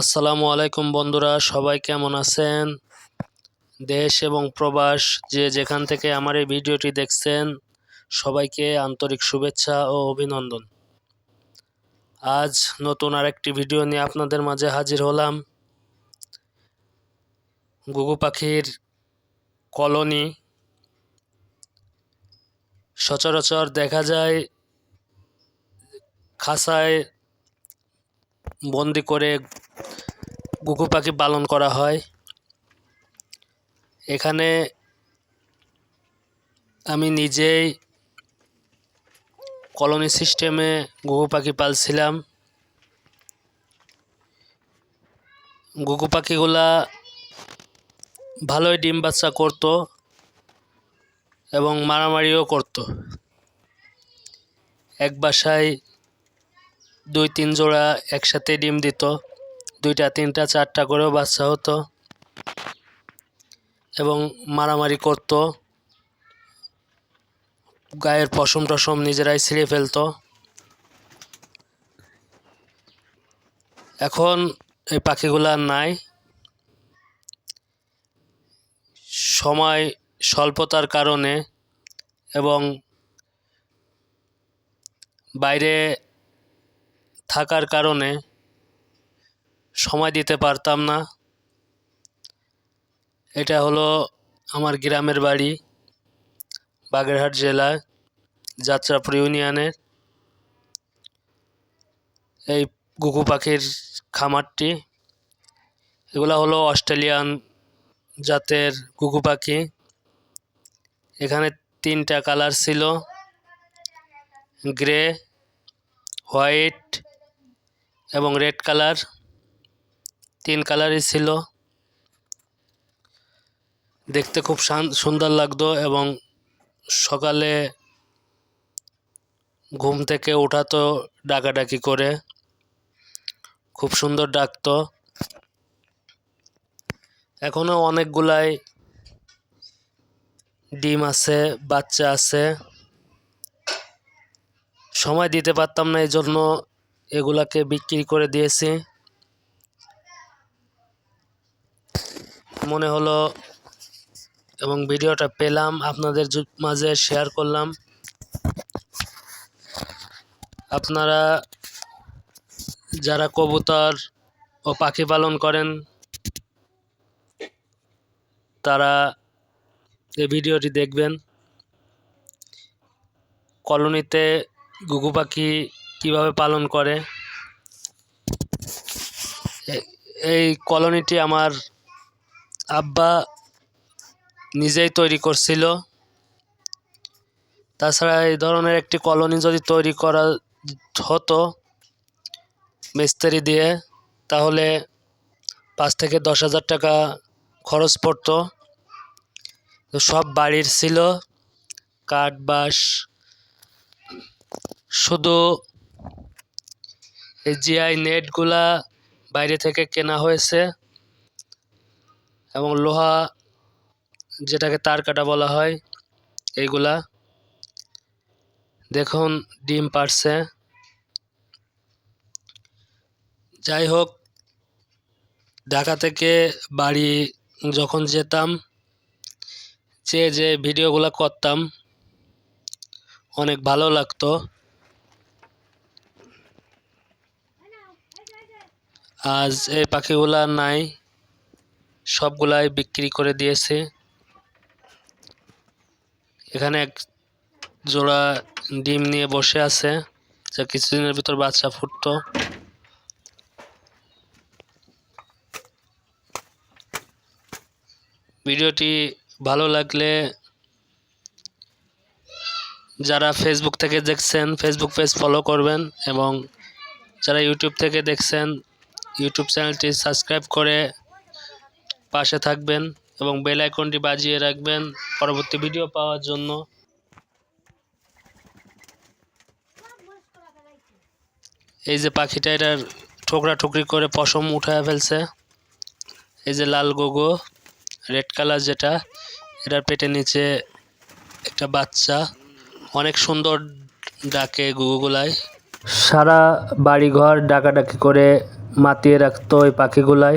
আসসালামু আলাইকুম বন্ধুরা, সবাই কেমন আছেন? দেশ এবং প্রবাস যে যেখান থেকে আমার এই ভিডিওটি দেখছেন, সবাইকে আন্তরিক শুভেচ্ছা ও অভিনন্দন। আজ নতুন আরেকটি ভিডিও নিয়ে আপনাদের মাঝে হাজির হলাম। গুগু পাখির কলোনি। সচরাচর দেখা যায় খাসায় বন্দি করে গুগু পাখি পালন করা হয়। এখানে আমি নিজেই কলোনি সিস্টেমে গুগু পাখি পালছিলাম। গুগু পাখিগুলা ভালোই ডিম বাচ্চা করতো এবং মারামারিও করতো। এক বাসায় দুই তিন জোড়া একসাথে ডিম দিত। দুইটা, তিনটা, চারটা করেও বাচ্চা হতো এবং মারামারি করতো। গায়ের পশম টসম নিজেরাই ছিঁড়ে ফেলতো। এখন এই পাখিগুলো নাই। সময় স্বল্পতার কারণে এবং বাইরে থাকার কারণে সময় দিতে পারতাম না। এটা হলো আমার গ্রামের বাড়ি, বাগেরহাট জেলায়, যাত্রাপুর ইউনিয়নের এই গুগু পাখির খামারটি। এগুলো হলো অস্ট্রেলিয়ান জাতের গুগু পাখি। এখানে তিনটা কালার ছিল, গ্রে, হোয়াইট এবং রেড কালার। তিন কালারই ছিল। দেখতে খুব সুন্দর লাগতো এবং সকালে ঘুম থেকে ওঠাতো ডাকাডাকি করে। খুব সুন্দর ডাকতো। এখনও অনেকগুলাই ডিম আছে, বাচ্চা আছে। সময় দিতে পারতাম না এই জন্য এগুলাকে বিক্রি করে দিয়েছি। মনে হলো এবং ভিডিওটা পেলাম, আপনাদের মাঝে শেয়ার করলাম। আপনারা যারা কবুতর ও পাখি পালন করেন, তারা এই ভিডিওটি দেখবেন। কলোনিতে ঘুঘু পাখি কীভাবে পালন করে? এই কলোনিটি আমার আব্বা নিজেই তৈরি করছিল। তাছাড়া এই ধরনের একটি কলোনি যদি তৈরি করা হতো মিস্ত্রি দিয়ে, তাহলে পাঁচ থেকে দশ হাজার টাকা খরচ পড়তো। সব বাড়ির ছিল, কাঠ, বাঁশ। শুধু এই জিআই নেটগুলা বাইরে থেকে কেনা হয়েছে। এবং লোহা যেটাকে তার কাটা বলা হয় এইগুলা দেখুন, ডিম পারছে যাই হোক, ঢাকা থেকে বাড়ি যখন যেতাম, যে যে ভিডিওগুলো করতাম, অনেক ভালো লাগতো। আজ এই পাখিগুলা নাই। সবগুলাই বিক্রি করে দিয়েছে। এখানে এক জোড়া ডিম নিয়ে বসে আছে, যা কিছুদিনের ভিতর বাচ্চা ফুটতো। ভিডিওটি ভালো লাগলে যারা ফেসবুক থেকে দেখছেন ফেসবুক পেজ ফলো করবেন এবং যারা ইউটিউব থেকে দেখছেন ইউটিউব চ্যানেলটি সাবস্ক্রাইব করে পাশে থাকবেন এবং বেল আইকনটি বাজিয়ে রাখবেন পরবর্তী ভিডিও পাওয়ার জন্য। এই যে পাখিটা এটার ঠোকরা ঠুকরি করে পশম উঠায় ফেলছে। এই যে লাল গোগো, রেড কালার যেটা, এটার পেটের নিচে একটা বাচ্চা। অনেক সুন্দর ডাকে গুগুগুলায় সারা বাড়িঘর ডাকাডাকি করে মাতিয়ে রাখতো ওই পাখিগুলাই।